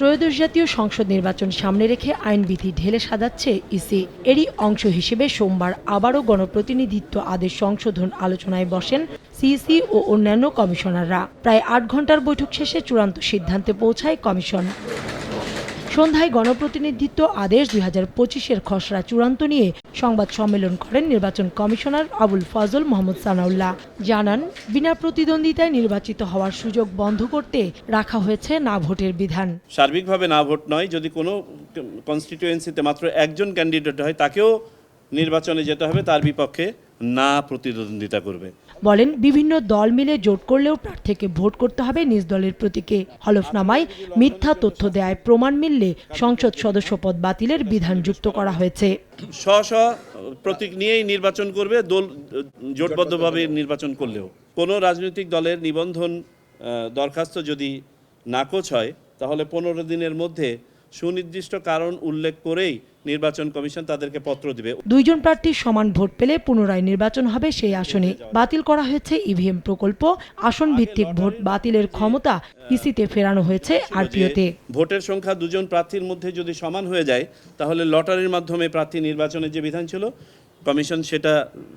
ত্রয়োদশ জাতীয় সংসদ নির্বাচন সামনে রেখে আইনবিধি ঢেলে সাজাচ্ছে ইসি। এরই অংশ হিসেবে সোমবার আবারও গণপ্রতিনিধিত্ব আদেশ সংশোধন আলোচনায় বসেন সিইসি ও অন্যান্য কমিশনাররা। প্রায় আট ঘণ্টার বৈঠক শেষে চূড়ান্ত সিদ্ধান্তে পৌঁছায় কমিশন। সন্ধ্যায় গণপ্রতিনিধিত্ব আদেশ দুই হাজার পঁচিশের খসড়া চূড়ান্ত নিয়ে সংবাদ সম্মেলন করেন নির্বাচন কমিশনার আবুল ফজল মোহাম্মদ সানাউল্লাহ। জানান, বিনা প্রতিদ্বন্দ্বিতায় নির্বাচিত হওয়ার সুযোগ বন্ধ করতে রাখা হয়েছে না ভোটের বিধান। সার্বিকভাবে না ভোট নয়, যদি কোনো কনস্টিটিউয়েন্সিতে মাত্র একজন ক্যান্ডিডেট হয়, তাকেও নির্বাচনে যেতে হবে, তার বিপক্ষে না প্রতিদ্বন্দ্বিতা করবে। বলেন, বিভিন্ন দল মিলে জোট করলেও প্রার্থীকে ভোট করতে হবে নিজ দলের প্রতীকে। হলফনামায় মিথ্যা তথ্য দেয় প্রমাণ মিললে সংসদ সদস্য পদ বাতিলের বিধান যুক্ত করা হয়েছে। স্ব স্ব প্রতীক নিয়েই নির্বাচন করবে, দল, জোটবদ্ধভাবে নির্বাচন করলেও। কোনো রাজনৈতিক দলের নিবন্ধন দরখাস্ত যদি নাকচ হয়, তাহলে পনেরো দিনের মধ্যে সুনির্দিষ্ট কারণ উল্লেখ করেই নির্বাচন কমিশন তাদেরকে পত্র দিবে। দুইজন প্রার্থীর সমান ভোট পেলে পুনরায় নির্বাচন হবে সেই আসনে। বাতিল করা হয়েছে ইভিএম প্রকল্প। আসন ভিত্তিক ভোট বাতিলের ক্ষমতা ইসিতে ফেরানো হয়েছে আরপিওতে। ভোটের সংখ্যা দুজন প্রার্থীর মধ্যে যদি সমান হয়ে যায় তাহলে লটারির মাধ্যমে প্রার্থী নির্বাচনের যে বিধান ছিল কমিশন সেটা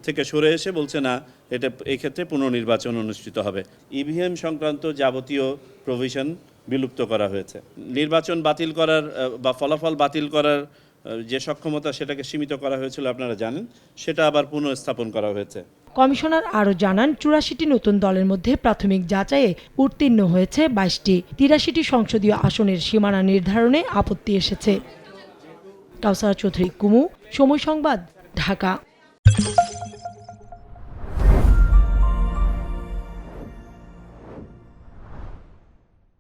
থেকে সরে এসে বলছে না এটা এই ক্ষেত্রে পুনর্নির্বাচন অনুষ্ঠিত হবে। ইভিএম সংক্রান্ত যাবতীয় প্রভিশন বিলুপ্ত করা হয়েছে। নির্বাচন বাতিল করার বা ফলাফল বাতিল করার যে সক্ষমতা সেটাকে সীমিত করা হয়েছিল আপনারা জানেন, সেটা আবার পুনঃস্থাপন করা হয়েছে। কমিশনার আরও জানান, চুরাশিটি নতুন দলের মধ্যে প্রাথমিক যাচাইয়ে উত্তীর্ণ হয়েছে বাইশটি। তিরাশিটি সংসদীয় আসনের সীমানা নির্ধারণে আপত্তি এসেছে। কাউসার চৌধুরী, কুমু, সময় সংবাদ, ঢাকা।